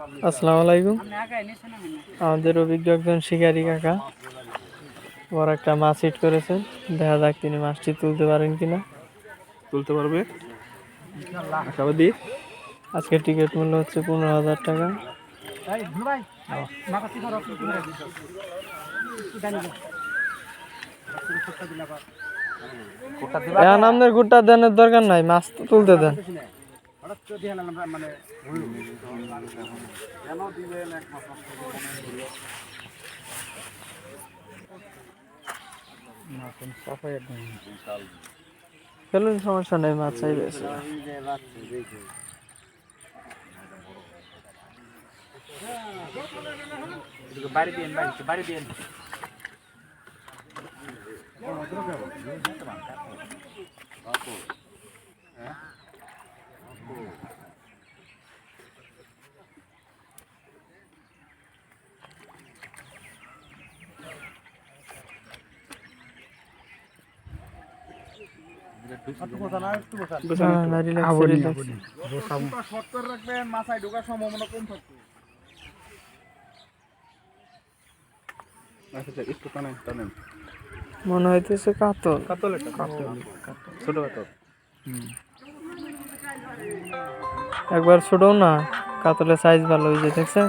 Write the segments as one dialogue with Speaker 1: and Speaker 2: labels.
Speaker 1: আসসালামু আলাইকুম। আমাদের অভিজ্ঞ একজন শিকারী কাকা। বড় একটা মাছ হিট করেছেন দেখা যাক তিনি মাছটি তুলতে পারেন কিনা।
Speaker 2: তুলতে পারবে? আশাবাদী।
Speaker 1: আজকে টিকিট মূল্য হচ্ছে পনেরো হাজার টাকা। এখন আপনার গুড়টা দেনের দরকার নাই। মাছ তো তুলতে দেন। ফেলুন সমস্যা নেই মাছ চাইবে
Speaker 2: বাড়ি দিন বাড়ি বাড়ি দিন
Speaker 1: হ্যাঁ, না, relax, relax।
Speaker 2: রাখবেন মাথায় ঢোকার সম্ভাবনা কম থাকবে
Speaker 1: মনে হইতেছে কাতল।
Speaker 2: কাতল। কাতল ছোট কাতল।
Speaker 1: একবার ছোট না কাতলের সাইজ ভালো হয়েছে দেখছেন?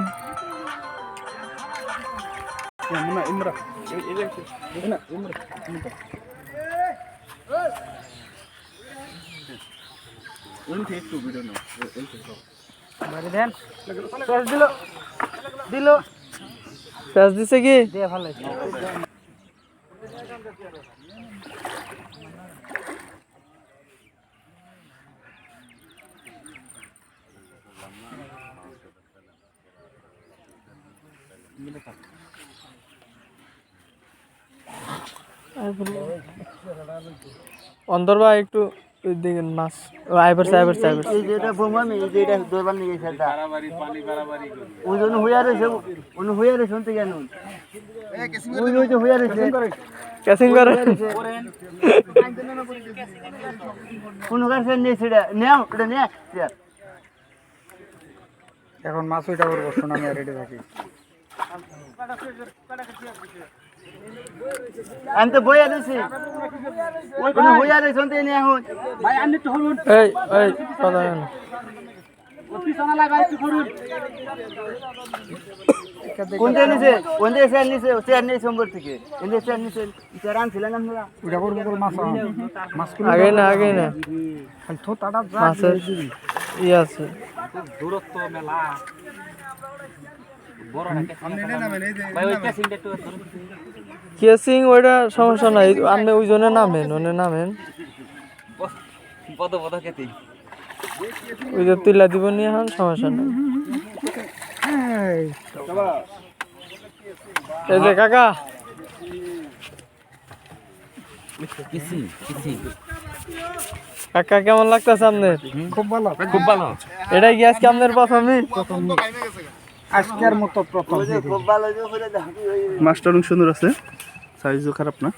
Speaker 2: ইমরা ইমরা এই এই দেখছি না ইমরা উনতে একটু ভিডিও নাও এই
Speaker 1: দিল প্যাঁচ দিছে কি অন্দর বা একটু দিকে মাছ। আইবার আইবার আইবার
Speaker 3: এই যেটা বোমা এই যেটা দরবার নিয়ে গেছে দা
Speaker 2: বাড়াবাড়ি পানি বাড়াবাড়ি করি
Speaker 3: ওই জন্য হইয়া রয়েছে উনি হইয়া রয়েছে শুনতে কেন ওই ওই যে হইয়া রয়েছে।
Speaker 1: ক্যাসিং করে।
Speaker 3: কোন কাছে নিয়ে সেটা। নেও এটা নিয়ে
Speaker 2: এখন মাছ ওইটা করব শোনা আমি রেডি থাকি।
Speaker 3: আমি তো বইয়া রয়েছি কোন হইয়া রয়েছে শুনতে নিয়ে এখন? ভাই আমি তো হলুন
Speaker 1: এই এই কথা নেই
Speaker 3: পিছনে লাগা একটু করুন কোন দিকে নিছে কোন দিকে স্যার নিছে স্যার নিছে সম্বর থেকে। কোন দিকে স্যার নিছে স্যার আনছিলেন আপনারা?
Speaker 2: ওইটা করব করব মাছ মাছ
Speaker 1: আগে না আগে না।
Speaker 2: খালি থো তাটা
Speaker 1: মাছের ই আছে।
Speaker 2: দূরত্ব মেলা।
Speaker 1: কেসিং ওইটা সমস্যা নাই আপনি ওই জন্য নামেন। ওনে নামেন ওই যে তুলা দিব নিয়ে এখন সমস্যা নাই। এই যে কাকা। কাকা কেমন লাগতেছে আপনার?
Speaker 2: খুব ভালো। খুব ভালো।
Speaker 1: এটাই কি আজকে আপনার প্রথমই
Speaker 2: আজকের মতো প্রথম মাছটা অনেক সুন্দর আছে। সাইজও খারাপ না।